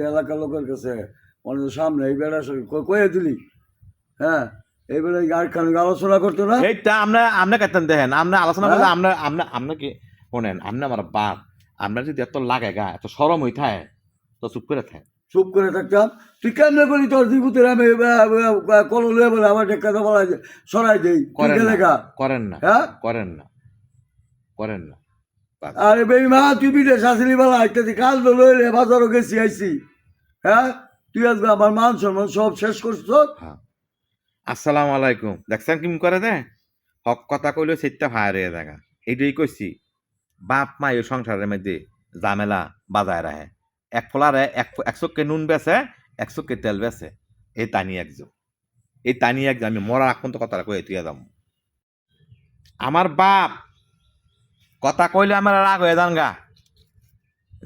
যে এলাকার লোকের কাছে অনেক সামনে এই বেড়া কয়ে দিলি? হ্যাঁ এই বেড়া আর খান আলোচনা করতো না? এইটা আমরা আমরা কেতেন দেখেন আমরা আলোচনা হ্যাঁ? করলে আমরা আমরা আমরা কি শোনেন আপনি আমার বাপ আমরা যদি এত লাগে গা এত সরম হই থাকে তো চুপ করে থাকে। চুপ করে থাকতাম? তুই কেমনে করি তোর জীবুতের আমি কল লয়ে বলে আমার টেক্কা বলা সরাই দেই করেন না গা। করেন না হ্যাঁ? করেন না করেন না আরে বেইমা তুই বিদেশ আসলি বেলা ইত্যাদি কাল তো লইলে বাজারও গেছি আইছি। হ্যাঁ? তুই আজকে আমার মান সম্মান সব শেষ করছ হ্যাঁ। আসসালামু আলাইকুম। দেখছেন কি করে দে হক কথা কইলে সেটা হয়ে দেখা এইটাই কইছি, বাপ মা এই সংসারের মধ্যে জামেলা বাজায় রাখে। এক ফোলারে এক এক চোখকে নুন বেছে, এক চোখকে তেল বেছে। এই টানি একজন এই টানি একজন আমি মরা এখন তো কথা কয়ে তুই যাম। আমার বাপ, কথা কইলে আমার রাগ হয়ে যান গা।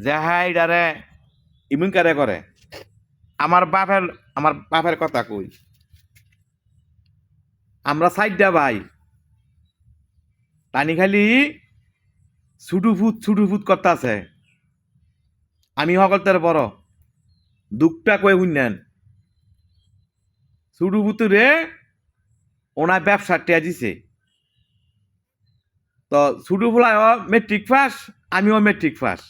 যে হ্যাঁ এটারে ইমিন কারে করে? আমার বাপের আমার বাপের কথা কই? আমরা সাইডটা ভাই। টানি খালি ছুটু ফুট ছুটু ফুট করতে আছে আমি সকলদের বড়। দুঃখটা কয়ে শুনেন। ছুটু ফুতুরে ওনার ব্যবসা টিয়া দিছে। তো ছুটু ফুলায় মেট্রিক পাস আমিও মেট্রিক পাস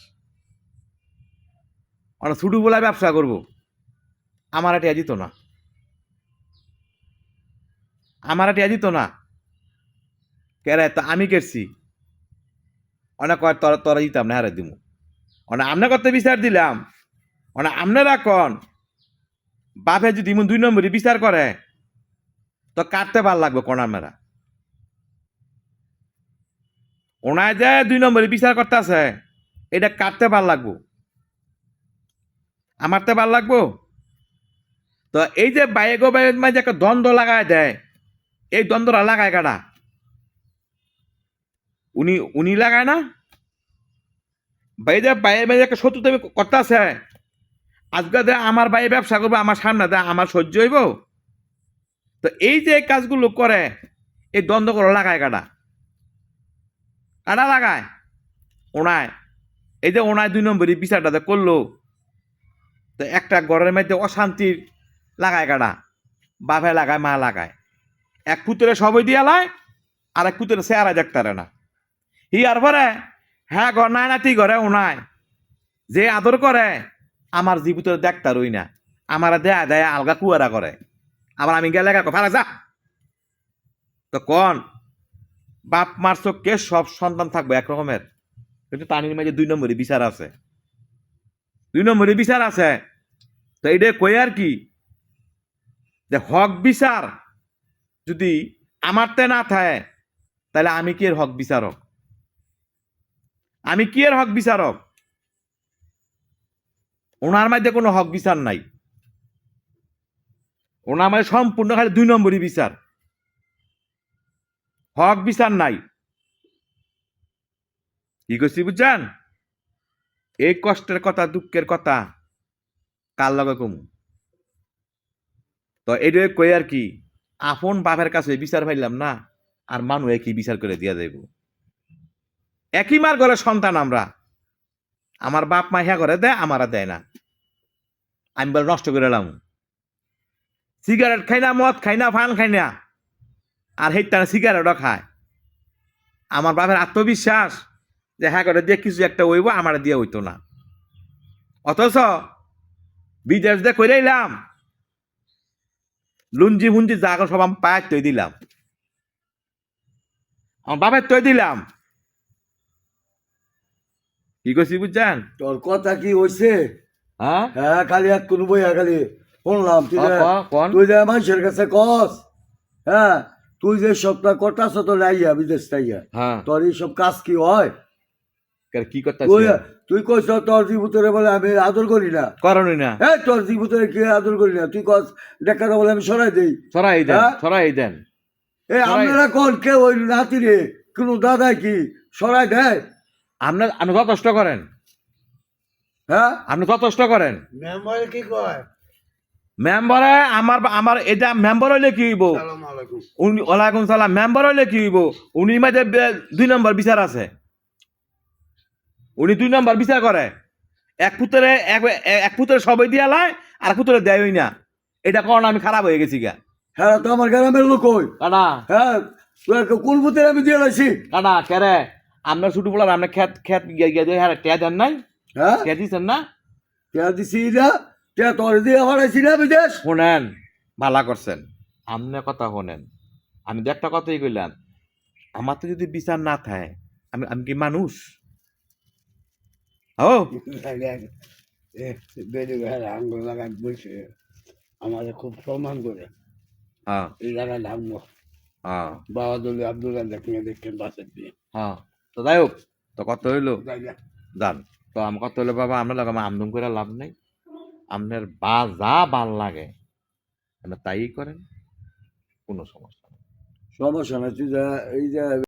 ওরা ছুটু ফুলায় ব্যবসা করব। আমার টিয়া দিত না। আমার টিয়া দিত না। কেরে, তো আমি কেরছি? অনেক কয়, তোরা তোরা দিতাম না হারে দিমু। অনেক আমনে করতে বিচার দিলাম। অনে আপনারা কন, বাপে যদি ইমন দুই নম্বরে বিচার করে, তো কাটতে ভালো লাগবে কোনার মেরা ওনায় যে দুই নম্বরে বিচার করতে আছে এটা কাটতে ভালো লাগবো। আমারতে ভালো লাগবো? তো এই যে বাইরে গো বাইরের মাঝে একটা দ্বন্দ্ব লাগায় দেয়। এই দ্বন্দ্বটা লাগায় কাটা উনি উনি লাগায় না? বাই যে বাইরে বাইরে একটা শত্রুতা করতে আছে আজকে দে আমার বাইরে ব্যবসা করব, আমার সামনে দে আমার সহ্য হইব। তো এই যে কাজগুলো করে, এই দ্বন্দ্বগুলো লাগায় কাটা কাটা লাগায়? ওনায়। এই যে ওনায় দুই নম্বরই বিচারটা করল। তো একটা ঘরের মধ্যে অশান্তির লাগায় কাটা বাপে লাগায়, মা লাগায়। এক পুতরে সবই দিয়া লয়, আর এক পুতরে চেহারা দেখতারে না। হি আর পরে হ্যাঁ ঘর নাই নাতি ঘরে উনায়। যে আদর করে, আমার জীবিতরে দেখতারই না। আমার দেয়া দেয়া আলগা কুয়ারা করে। আবার আমি গেলে ফারা যা। তো কন? বাপ, মার চোখকে সব সন্তান থাকবে এক রকমের কিন্তু তানির মাঝে দুই নম্বরই বিচার আছে। দুই নম্বরই বিচার আছে। তো এটা কই আর কি? যে হক বিচার যদি আমারতে না থাকে, তাহলে আমি কি এর হক বিচারক? আমি কি এর হক বিচারক? ওনার মধ্যে কোনো হক বিচার নাই। ওনার মধ্যে সম্পূর্ণ খালি দুই নম্বরই বিচার। হক বিচার নাই। কি করছি বুঝছেন? এই কষ্টের কথা, দুঃখের কথা কার লগে কমু? তো এটা কই আর কি, আপন বাপের কাছে বিচার পাইলাম না আর মানুষ একই বিচার করে দিয়া যাইব একই মার ঘরে সন্তান আমরা। আমার বাপ মা হ্যাঁ করে দেয় আমারা দেয় না। আমি বলে নষ্ট করে এলাম। সিগারেট খাই না, মদ খাই না ফান খাই না আর সেইটা সিগারেটও খায়। আমার বাপের আত্মবিশ্বাস যে হ্যাঁ করে দিয়ে কিছু একটা হইব আমার দিয়ে হইতো না। অথচ বিদেশ দিয়ে করে এলাম লুঞ্জি মুঞ্জি যা সব আমি পায়ের তৈ দিলাম। আমার বাপের তৈ দিলাম। কি করছি বুঝছেন? তোর কথা কি হয়েছে হ্যাঁ? হ্যাঁ খালি এক কোনো বইয়া খালি শুনলাম তুই যে- তুই যে মানুষের কাছে কস হ্যাঁ? তুই যে সবটা করতাছ তো লাইয়া বিদেশ তাইয়া হ্যাঁ। তোর এইসব কাজ কি হয়? কি করতে তুই কইস তোর জীবুতরে বলে আমি আদর করি না। করনি না। হ্যাঁ তোর জীবুতরে কি আদর করি না? তুই কস দেখা বলে আমি সরাই দেই। সরাই দেন হ্যাঁ? সরাই দেন। এ আপনারা কোন কেউ ওই নাতি রে? কোনো দাদা কি? সরাই দেয়? আপনার আপনি যথেষ্ট করেন। হ্যাঁ? আপনি যথেষ্ট করেন। মেম্বারে কি কয়? মেম্বারে আমার আমার এটা মেম্বার হইলে কি হইব? উনি ওয়ালাইকুম সালাম। মেম্বার হইলে কি হইব? উনি মাঝে দুই নম্বর বিচার আছে। উনি দুই নম্বর বিচার করে। এক পুতরে এক পুতরে সবাই দিয়া লয় আর পুতরে দেয়ই না। এটা কারণ আমি খারাপ হয়ে গেছি গা। হ্যাঁ তো আমার গ্রামের লোক কই কাটা হ্যাঁ কোন পুতের আমি দিয়ে লাইছি? কাটা কেরে আপনার ছুটু বলার আপনার খেত খেত গিয়ে গিয়ে দিয়ে হ্যাঁ টেয়া দেন নাই? হ্যাঁ? টেয়া দিচ্ছেন না? কে দিছি না? কে তোর দিয়ে হারাইছি না বিদেশ? শোনেন ভালা করছেন। আমনে কথা শোনেন। আমি তো একটা কথাই কইলাম আমার তো যদি বিচার না থাকে আমি আমি কি মানুষ? ও। বেড়ে আঙ্গুল আমাদের খুব সম্মান করে হ্যাঁ। এই জায়গায় নামবো হ্যাঁ। বাবা দলি আব্দুল্লাহ দেখে দেখছেন বাসের দিয়ে হ্যাঁ। তো যাই হোক তো কত হইল। যান তো আমার কত হইল বাবা? আমরা লাগাম আমদম করে লাভ নেই। আপনার বা যা ভালো লাগে তাই করেন কোনো সমস্যা নেই। সমস্যা তুই যা এই যে